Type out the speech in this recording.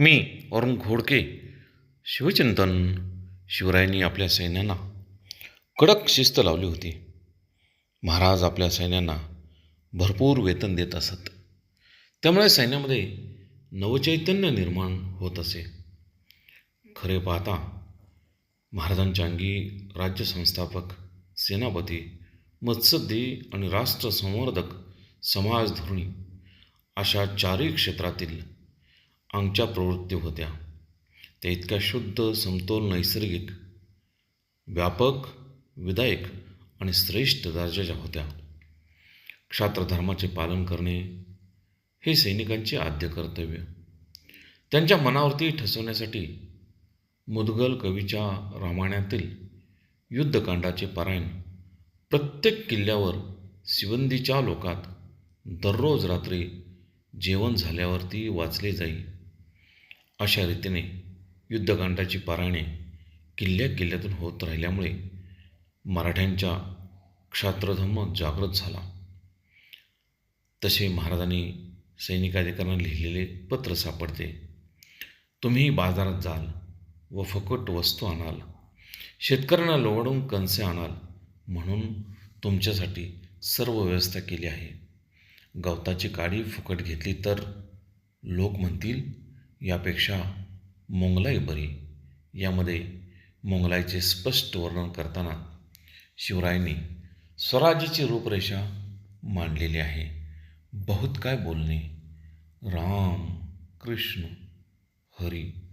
मी अरुण घोडके शिवचिंतन शिवरायांनी आपल्या सैन्यांना कडक शिस्त लावली होती. महाराज आपल्या सैन्यांना भरपूर वेतन देत असत. त्यामुळे सैन्यामध्ये नवचैतन्य निर्माण होत असे. खरे पाहता महाराजांच्या अंगी राज्य संस्थापक सेनापती मत्सद्दी आणि राष्ट्रसंवर्धक समाजधोरणी अशा चारही क्षेत्रातील आमच्या प्रवृत्ती होत्या. त्या इतक्या शुद्ध समतोल नैसर्गिक व्यापक विधायक आणि श्रेष्ठ दर्जाच्या होत्या. क्षात्रधर्माचे पालन करणे हे सैनिकांचे आद्य कर्तव्य. त्यांच्या मनावरती ठसवण्यासाठी मुदगल कवीच्या रामायणातील युद्धकांडाचे पारायण प्रत्येक किल्ल्यावर शिवंदीच्या लोकात दररोज रात्री जेवण झाल्यावरती वाचले जाई. अशा रीतीने युद्धकांडाची पारायणे किल्ल्या किल्ल्यातून होत राहिल्यामुळे मराठ्यांच्या क्षात्रधर्म जागृत झाला. तसे महाराजांनी सैनिकाधिकाऱ्यांना लिहिलेले पत्र सापडते. तुम्ही बाजारात जाल व फुकट वस्तू आणाल. शेतकऱ्यांना लोवडून कणसे आणाल म्हणून तुमच्यासाठी सर्व व्यवस्था केली आहे. गवताची काडी फुकट घेतली तर लोक म्हणतील यापेक्षा मोंगलाई बरी. यामध्ये मोंगलाईचे स्पष्ट वर्णन करताना शिवरायांनी स्वराज्याची रूपरेषा मांडलेली आहे. बहुत काय बोलणे? राम कृष्ण हरी.